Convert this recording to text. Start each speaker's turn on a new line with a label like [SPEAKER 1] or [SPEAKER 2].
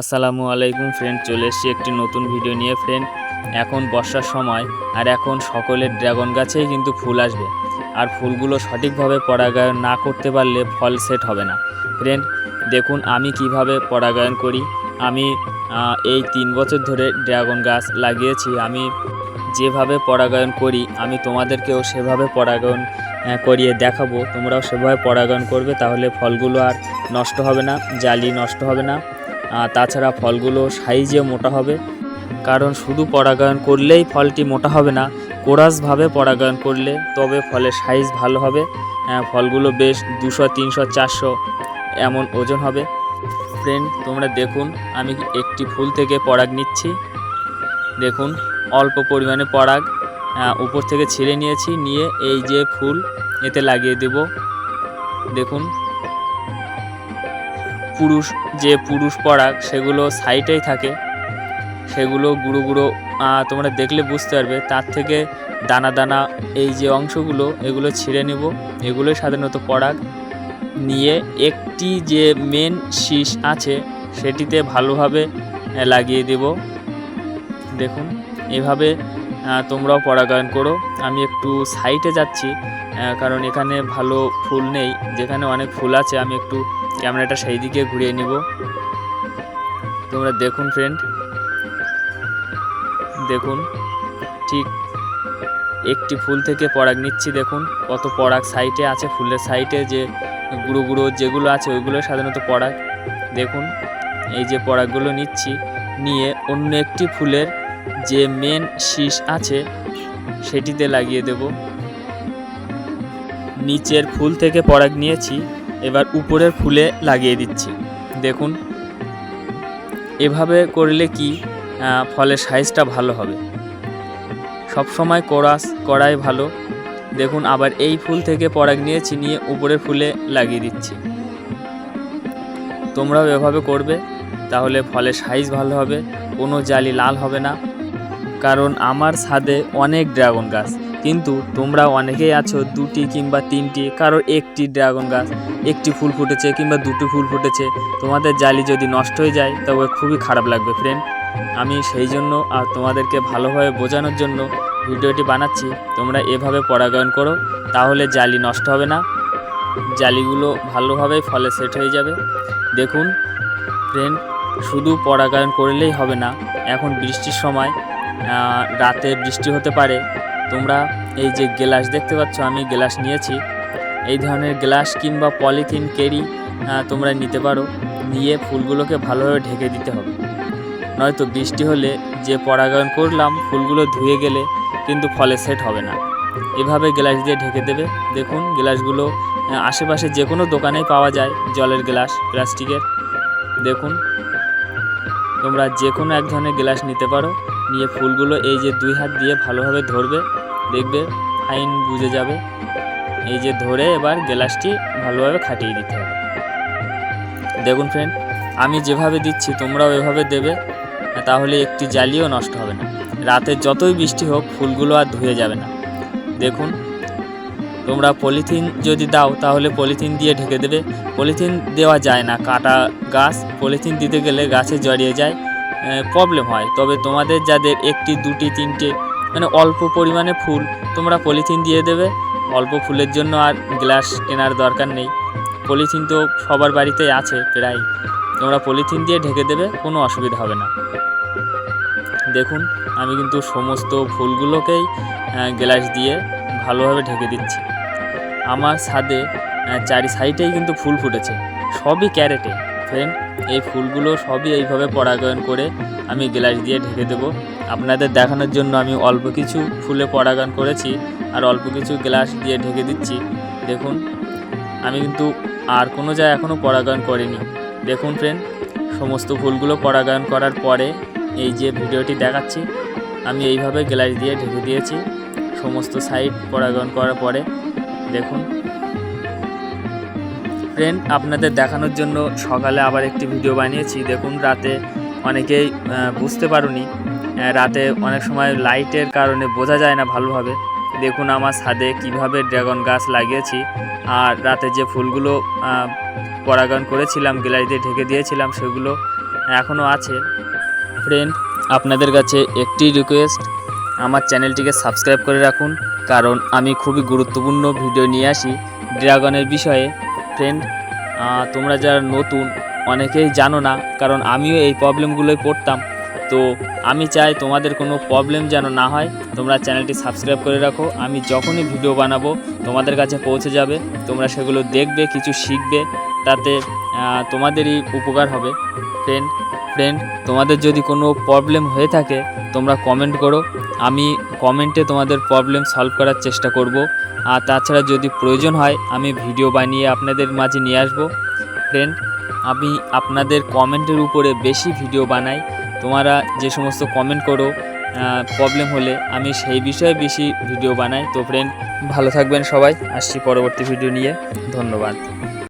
[SPEAKER 1] আসসালামু আলাইকুম ফ্রেন্ড চলে এসেছি একটি নতুন ভিডিও নিয়ে ফ্রেন্ড এখন বর্ষার সময়, আর এখন সকলের ড্রাগন গাছেই কিন্তু ফুল আসবে। আর ফুলগুলো সঠিকভাবে পরাগায়ন না করতে পারলে ফল সেট হবে না। ফ্রেন্ড দেখুন আমি কীভাবে পরাগায়ন করি। আমি এই তিন বছর ধরে ড্রাগন গাছ লাগিয়েছি। আমি যেভাবে পরাগায়ন করি, আমি তোমাদেরকেও সেভাবে পরাগায়ন করিয়ে দেখাবো। তোমরাও সেভাবে পরাগায়ন করবে, তাহলে ফলগুলো আর নষ্ট হবে না, জালি নষ্ট হবে না। তাছাড়া ফলগুলো সাইজে মোটা হবে। কারণ শুধু পরাগায়ন করলেই ফলটি মোটা হবে না কোরাসভাবে পরাগায়ন করলে তবে ফলের সাইজ ভালো হবে। আহ, ফলগুলো বেশ দুশো তিনশো চারশো এমন ওজন হবে। ফ্রেন্ড তোমরা দেখুন আমি একটি ফুল থেকে পরাগ নিচ্ছি। দেখুন অল্প পরিমাণে পরাগ আহ, উপর থেকে ছিঁড়ে নিয়েছি নিয়ে এই যে ফুল এতে লাগিয়ে দেব। দেখুন পুরুষ, যে পুরুষ পরাগ, সেগুলো সাইটেই থাকে। সেগুলো গুঁড়ো গুঁড়ো তোমরা দেখলে বুঝতে পারবে। তার থেকে দানা দানা, এই যে অংশগুলো, এগুলো ছিঁড়ে নেব। এগুলোই সাধারণত পরাগ। নিয়ে একটি যে মেন শীষ আছে, সেটিতে ভালোভাবে লাগিয়ে দেব। দেখুন, এভাবে তোমরাও পরাগায়ন করো। আমি একটু সাইটে যাচ্ছি কারণ এখানে ভালো ফুল নেই। যেখানে অনেক ফুল আছে, আমি একটু ক্যামেরাটা সেই দিকে ঘুরিয়ে নিব। তোমরা দেখুন ফ্রেন্ড দেখুন, ঠিক একটি ফুল থেকে পরাগ নিচ্ছি, দেখুন। কত পরাগ সাইটে আছে, ফুলের সাইটে যে গুঁড়ো গুঁড়ো যেগুলো আছে, ওইগুলো সাধারণত পরাগ। দেখুন, এই যে পরাগগুলো নিচ্ছি, নিয়ে অন্য একটি ফুলের যে মেন শীষ আছে, সেটিতে লাগিয়ে দেব। নিচের ফুল থেকে পরাগ নিয়েছি। এবার উপরের ফুলে লাগিয়ে দিচ্ছি। দেখুন। এভাবে করলে কি ফলের সাইজটা ভালো হবে। সব সময় কোরাস করাই ভালো। দেখুন, আবার এই ফুল থেকে পরাগ নিয়ে উপরের ফুলে লাগিয়ে দিচ্ছি। তোমরাও এভাবে করবে, তাহলে ফলের সাইজ ভালো হবে, কোনো জালি লাল হবে না। কারণ আমার ছাদে অনেক ড্রাগন গাছ। কিন্তু তোমরা অনেকেই আছো, দুটি কিংবা তিনটি কারোর একটি ড্রাগন গাছ, একটি ফুল ফুটেছে কিংবা দুটি ফুল ফুটেছে, তোমাদের জালি যদি নষ্ট হয়ে যায়, তবে খুবই খারাপ লাগবে ফ্রেন্ড আমি সেই জন্য আর তোমাদেরকে ভালোভাবে বোঝানোর জন্য ভিডিওটি বানাচ্ছি। তোমরা এভাবে পরাগায়ন করো, তাহলে জালি নষ্ট হবে না। জালিগুলো ভালোভাবে ফলে সেট হয়ে যাবে। দেখুন ফ্রেন্ড শুধু পরাগায়ন করলেই হবে না, এখন বৃষ্টির সময় রাতে বৃষ্টি হতে পারে তোমরা এই যে গ্লাস দেখতে পাচ্ছ, আমি গ্লাস নিয়েছি। এই ধরনের গ্লাস কিংবা পলিথিন, কেরি তোমরা নিতে পারো। নিয়ে ফুলগুলোকে ভালোভাবে ঢেকে দিতে হবে। নয়তো বৃষ্টি হলে যে পরাগায়ন করলাম, ফুলগুলো ধুয়ে গেলে কিন্তু ফলে সেট হবে না। এভাবে গ্লাস দিয়ে ঢেকে দেবে। দেখুন, গ্লাসগুলো আশেপাশে যে কোনো দোকানেই পাওয়া যায় জলের গ্লাস, প্লাস্টিকের। দেখুন, তোমরা যে কোনো এক ধরনের গ্লাস নিতে পারো। নিয়ে ফুলগুলো এই যে দুই হাত দিয়ে ভালোভাবে ধরবে, দেখবে, ফাইন বুঝে যাবে। এই যে ধরে এবার গ্লাসটি ভালোভাবে খাটিয়ে দিতে হবে। দেখুন ফ্রেন্ড আমি যেভাবে দিচ্ছি তোমরাও এভাবে দেবে, তাহলে একটি জালিও নষ্ট হবে না। রাতে যতই বৃষ্টি হোক, ফুলগুলো আর ধুয়ে যাবে না। দেখুন, তোমরা পলিথিন যদি দাও, তাহলে পলিথিন দিয়ে ঢেকে দেবে। পলিথিন দেওয়া যায় না, কাটা গাছ পলিথিন দিতে গেলে গাছে জড়িয়ে যায়। প্রবলেম হয়। তবে তোমাদের যাদের একটি, দুটি, তিনটে মানে অল্প পরিমাণে ফুল তোমরা পলিথিন দিয়ে দেবে। অল্প ফুলের জন্য আর গ্লাস কেনার দরকার নেই। পলিথিন তো সবার বাড়িতেই আছে প্রায়। তোমরা পলিথিন দিয়ে ঢেকে দেবে, কোনো অসুবিধা হবে না। দেখুন, আমি কিন্তু সমস্ত ফুলগুলোকেই গ্লাস দিয়ে ভালোভাবে ঢেকে দিচ্ছি। আমার ছাদে চারি সাইডেই কিন্তু ফুল ফুটেছে। সবই ক্যারেটে ফ্রেন্ড এই ফুলগুলো সবই এইভাবে পরাগায়ন করে আমি গ্লাস দিয়ে ঢেকে দেবো। আপনাদের দেখানোর জন্য আমি অল্প কিছু ফুলে পরাগায়ন করেছি আর অল্প কিছু গ্লাস দিয়ে ঢেকে দিচ্ছি। দেখুন, আমি কিন্তু আর কোনো জায়গায় এখনও পরাগায়ন করিনি। দেখুন ফ্রেন্ড সমস্ত ফুলগুলো পরাগায়ন করার পরে এই যে ভিডিওটি দেখাচ্ছি, আমি এইভাবে গ্লাস দিয়ে ঢেকে দিয়েছি। সমস্ত সাইড পরাগায়ন করার পরে, দেখুন ফ্রেন্ড আপনাদের দেখানোর জন্য সকালে আবার একটি ভিডিও বানিয়েছি। দেখুন, রাতে অনেকেই বুঝতে পারোনি রাতে অনেক সময় লাইটের কারণে বোঝা যায় না ভালোভাবে। দেখুন, আমার ছাদে কীভাবে ড্রাগন গাছ লাগিয়েছি। আর রাতে যে ফুলগুলো পরাগায়ন করেছিলাম, গ্যালারিতে ঢেকে দিয়েছিলাম, সেগুলো এখনও আছে। ফ্রেন্ড আপনাদের কাছে একটি রিকোয়েস্ট আমার চ্যানেলটিকে সাবস্ক্রাইব করে রাখুন, কারণ আমি খুবই গুরুত্বপূর্ণ ভিডিও নিয়ে আসি ড্রাগনের বিষয়ে। ফ্রেন্ড তোমরা যারা নতুন, অনেকেই জানো না, কারণ আমিও এই প্রবলেমগুলোই পড়তাম। তো আমি চাই তোমাদের কোনো প্রবলেম যেন না হয়, তোমরা চ্যানেলটি সাবস্ক্রাইব করে রাখো। আমি যখনই ভিডিও বানাবো, তোমাদের কাছে পৌঁছে যাবে, তোমরা সেগুলো দেখবে, কিছু শিখবে, তাতে তোমাদেরই উপকার হবে। ফ্রেন্ড ফ্রেন্ড তোমাদের যদি কোনো প্রবলেম হয়ে থাকে, তোমরা কমেন্ট করো। আমি কমেন্টে তোমাদের প্রবলেম সলভ করার চেষ্টা করব। আর তাছাড়া যদি প্রয়োজন হয়, আমি ভিডিও বানিয়ে আপনাদের মাঝে নিয়ে আসব। ফ্রেন্ড আমি আপনাদের কমেন্টের উপরে বেশি ভিডিও বানাই। তোমরা যে সমস্ত কমেন্ট করো প্রবলেম হলে আমি সেই বিষয়ে বেশি ভিডিও বানাই। তো ফ্রেন্ড ভালো থাকবেন সবাই। আসছি পরবর্তী ভিডিও নিয়ে। ধন্যবাদ।